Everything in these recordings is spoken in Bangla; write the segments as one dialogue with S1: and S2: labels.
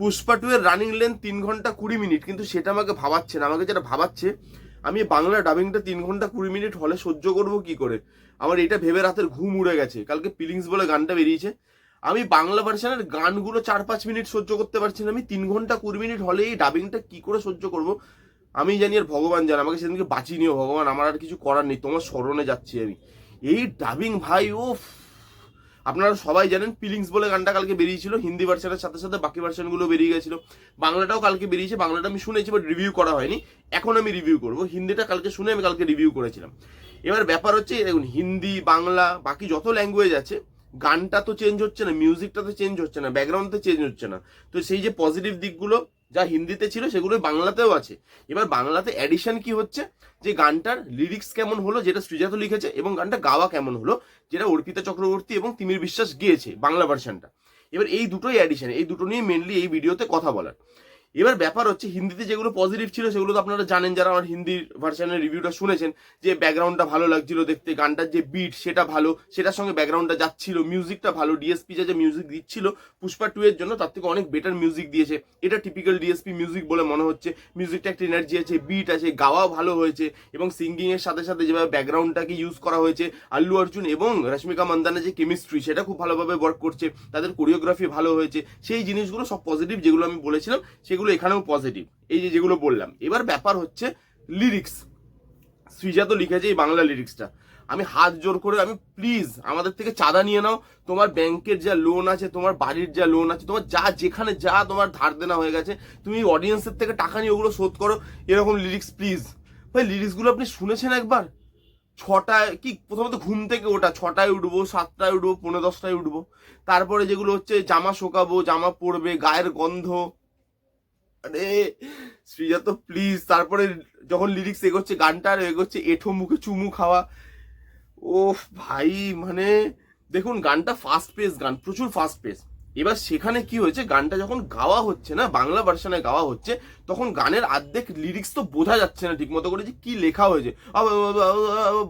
S1: পুষ্পা টু এর রানিং লেন তিন ঘণ্টা কুড়ি মিনিট কিন্তু সেটা আমাকে ভাবাচ্ছে না। আমাকে যেটা ভাবাচ্ছে, আমি বাংলা ডাবিংটা তিন ঘণ্টা কুড়ি মিনিট হলে সহ্য করব কি করে? আমার এটা ভেবে রাতের ঘুম উড়ে গেছে। কালকে ফিলিংস বলে গানটা বেরিয়েছে। আমি বাংলা ভার্সনের গানগুলো চার পাঁচ মিনিট সহ্য করতে পারছি না। আমি তিন ঘণ্টা কুড়ি মিনিট হলে এই ডাবিংটা কি করে সহ্য করব? আমি জানি আর ভগবান জান, আমাকে সেদিনকে বাঁচিয়ে নিও ভগবান, আমার আর কিছু করার নেই, তোমার স্মরণে যাচ্ছি আমি। এই ডাবিং ভাই ও আপনারা সবাই জানেন ফিলিংস বলে গানটা কালকে বেরিয়েছিল, হিন্দি ভার্সনের সাথে সাথে বাকি ভার্সনগুলো বেরিয়ে গেছিল। বাংলাটাও কালকে বেরিয়েছে, বাংলাটা আমি শুনেছি বাট রিভিউ করা হয়নি। এখন আমি রিভিউ করব। হিন্দিটা কালকে শুনে আমি কালকে রিভিউ করেছিলাম। এবার ব্যাপার হচ্ছে, দেখুন, হিন্দি, বাংলা, বাকি যত ল্যাঙ্গুয়েজ আছে, গানটা তো চেঞ্জ হচ্ছে না মিউজিকটা তো চেঞ্জ হচ্ছে না ব্যাকগ্রাউন্ড তো চেঞ্জ হচ্ছে না। তো সেই যে পজিটিভ দিকগুলো যা হিন্দিতে ছিল সেগুলো বাংলাতেও আছে। এবার বাংলাতে অ্যাডিশন কি হচ্ছে? যে গানটার লিরিক্স কেমন হলো, যেটা সৃজাত লিখেছে, এবং গানটা গাওয়া কেমন হলো, যেটা অর্পিতা চক্রবর্তী এবং তিমির বিশ্বাস গিয়েছে বাংলা ভার্সানটা এবার এই দুটোই অ্যাডিশন এই দুটো নিয়ে মেনলি এই ভিডিওতে কথা বলার। এবার ব্যাপার হচ্ছে, হিন্দিতে যেগুলো পজিটিভ ছিল, সেগুলো তো আপনারা জানেন যারা আমার হিন্দির ভার্সনের রিভিউটা শুনেছেন, যে ব্যাকগ্রাউন্ডটা ভালো লাগছিল দেখতে, গানটার যে বিট সেটা ভালো, সেটার সঙ্গে ব্যাকগ্রাউন্ডটা যাচ্ছিল মিউজিকটা ভালো ডিএসপি যা যে মিউজিক দিচ্ছিল, পুষ্পা টু এর জন্য তার থেকে অনেক বেটার মিউজিক দিয়েছে। এটা টিপিক্যাল ডিএসপি মিউজিক বলে মনে হচ্ছে। মিউজিকটা একটা এনার্জি আছে বিট আছে, গাওয়াও ভালো হয়েছে এবং সিঙ্গিংয়ের সাথে সাথে যেভাবে ব্যাকগ্রাউন্ডটাকে ইউজ করা হয়েছে, আল্লু অর্জুন এবং রশ্মিকা মন্দানা যে কেমিস্ট্রি সেটা খুব ভালোভাবে ওয়ার্ক করছে, তাদের কোরিওগ্রাফি ভালো হয়েছে, সেই জিনিসগুলো সব পজিটিভ যেগুলো আমি বলেছিলাম, সেগুলো এখানেও পজিটিভ এই যে যেগুলো বললাম। এবার ব্যাপার হচ্ছে লিরিক্স সৃজা তো লিখেছে এই বাংলা লিরিক্সটা আমি হাত জোর করে আমি প্লিজ আমাদের থেকে চাঁদা নিয়ে নাও। তোমার ব্যাংকের যা লোন আছে, তোমার বাড়ির যা লোন আছে, তোমার যা যেখানে যা তোমার ধার দেনা হয়ে গেছে, তুমি অডিয়েন্সের থেকে টাকা নিয়ে ওগুলো শোধ করো। এরকম লিরিক্স প্লিজ ভাই লিরিক্সগুলো আপনি শুনেছেন একবার? ছটায়, কি প্রথমত ঘুম থেকে ওটা ছটায় উঠবো, সাতটায় উঠবো পনেরো দশটায় উঠবো। তারপরে যেগুলো হচ্ছে জামা শোকাবো, জামা পরবে, গায়ের গন্ধ আরে, শ্রীজা তো প্লিজ তারপরে যখন লিরিক্স এগোচ্ছে, গানটার এগোচ্ছে, এঠো মুখে চুমু খাওয়া। ও ভাই মানে দেখুন, গানটা ফাস্ট পেস গান প্রচুর ফাস্ট পেস এবার সেখানে কি হয়েছে, গানটা যখন গাওয়া হচ্ছে না, বাংলা ভার্সনে গাওয়া হচ্ছে, তখন গানের অর্ধেক লিরিক্স তো বোঝা যাচ্ছে না ঠিক মতো করে যে কি লেখা হয়েছে।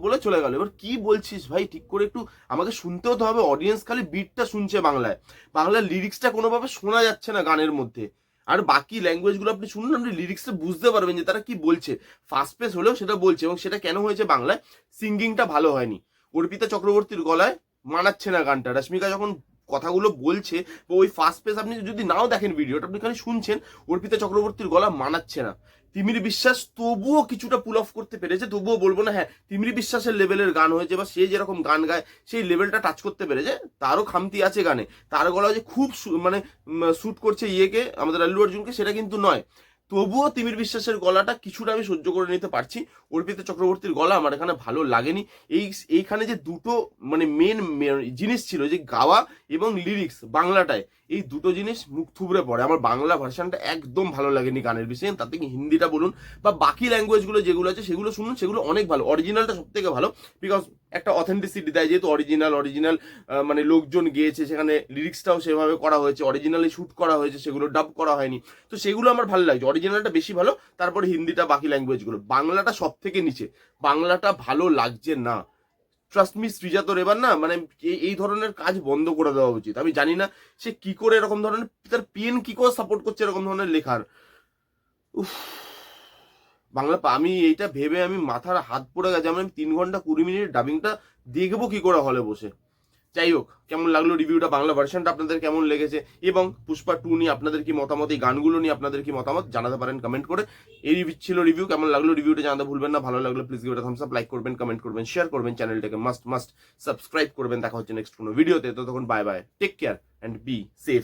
S1: বলে চলে গেল। এবার কি বলছিস ভাই, ঠিক করে একটু আমাকে শুনতেও তো হবে অডিয়েন্স খালি বিটটা শুনছে বাংলায়। বাংলার লিরিক্সটা কোনোভাবে শোনা যাচ্ছে না গানের মধ্যে। আর বাকি ল্যাঙ্গুয়েজগুলো আপনি শুনুন, আপনি লিরিক্সটা বুঝতে পারবেন যে তারা কি বলছে। ফার্স্ট পেস হলেও সেটা বলছে এবং সেটা কেন হয়েছে বাংলায়? সিঙ্গিংটা ভালো হয়নি। অর্পিতা চক্রবর্তীর গলায় মানাচ্ছে না গানটা। রশ্মিকা যখন কথাগুলো বলছে ওই ফার্স্ট পেজ আপনি যদি নাও দেখেন ভিডিওটা আপনি খালি শুনছেন, অর্পিতা চক্রবর্তীর গলা মানাচ্ছে না। তিমির বিশ্বাস তবুও কিছুটা পুল অফ করতে পেরেছে, তবুও বলব না হ্যাঁ তিমির বিশ্বাসের লেভেলের গান হয়েছে, বা সে যেরকম গান গায়, সেই লেভেলটা টাচ করতে পেরেছে, তারও খামতি আছে গানে। তার গলা যে খুব মানে শ্যুট করছে ইয়েকে, আমাদের আল্লু অর্জুনকে, সেটা কিন্তু নয়। তবুও তিমির বিশ্বাসের গলাটা কিছুটা আমি সহ্য করে নিতে পারছি। অর্পিতা চক্রবর্তীর গলা আমার এখানে ভালো লাগেনি। এই, এইখানে যে দুটো মানে মেন জিনিস ছিল যে গাওয়া এবং লিরিক্স বাংলাটায়, এই দুটো জিনিস মুখ থুবড়ে পড়ে। আমার বাংলা ভার্সনটা একদম ভালো লাগেনি গানের বিষয়ে। তাতে কি হিন্দিটা বলুন বা বাকি ল্যাঙ্গুয়েজগুলো যেগুলো আছে সেগুলো শুনুন, সেগুলো অনেক ভালো। অরিজিনালটা সব থেকে ভালো বিকজ একটা অথেন্টিসিটি দেয়, যেহেতু অরিজিনাল অরিজিনাল মানে লোকজন গিয়েছে, সেখানে লিরিক্সটাও সেভাবে করা হয়েছে অরিজিনালি শ্যুট করা হয়েছে, সেগুলো ডাব করা হয়নি। তো সেগুলো আমার ভালো লাগছে। অরিজিনালটা বেশি ভালো, তারপরে হিন্দিটা বাকি ল্যাঙ্গুয়েজগুলো বাংলাটা সব থেকে নিচে। বাংলাটা ভালো লাগছে না। ট্রাস্ট মি সৃজা তোর এবার না মানে এই- ধরনের কাজ বন্ধ করে দেওয়া উচিত। আমি জানি না সে কি করে এরকম ধরনের, তার পেন কি করে সাপোর্ট করছে এরকম ধরনের লেখার। উফ। বাংলা আমি এইটা ভেবে আমি মাথার হাত পড়ে গেছে। আমি তিন ঘণ্টা কুড়ি মিনিট ডাবিংটা দেখব কি করে হলে বসে। যাই হোক, কেমন লাগল রিভিউটা বাংলা ভার্সনটা আপনাদের কেমন লেগেছে? এবং পুষ্পা টু নিয়ে আপনাদের কি মতামত, এই গানগুলো নিয়ে আপনাদের কি মতামত জানাতে পারেন কমেন্ট করে। এই ছিল রিভিউ কেমন লাগল রিভিউটা জানাতে ভুলবেন না। ভালো লাগল please give thumbs up like করবেন কমেন্ট করবেন শেয়ার করবেন চ্যানেলটাকে মাস্ট মাস্ট সাবস্ক্রাইব করবেন। দেখা হচ্ছে নেক্সট কোনো ভিডিওতে তো তখন bye bye take care and be safe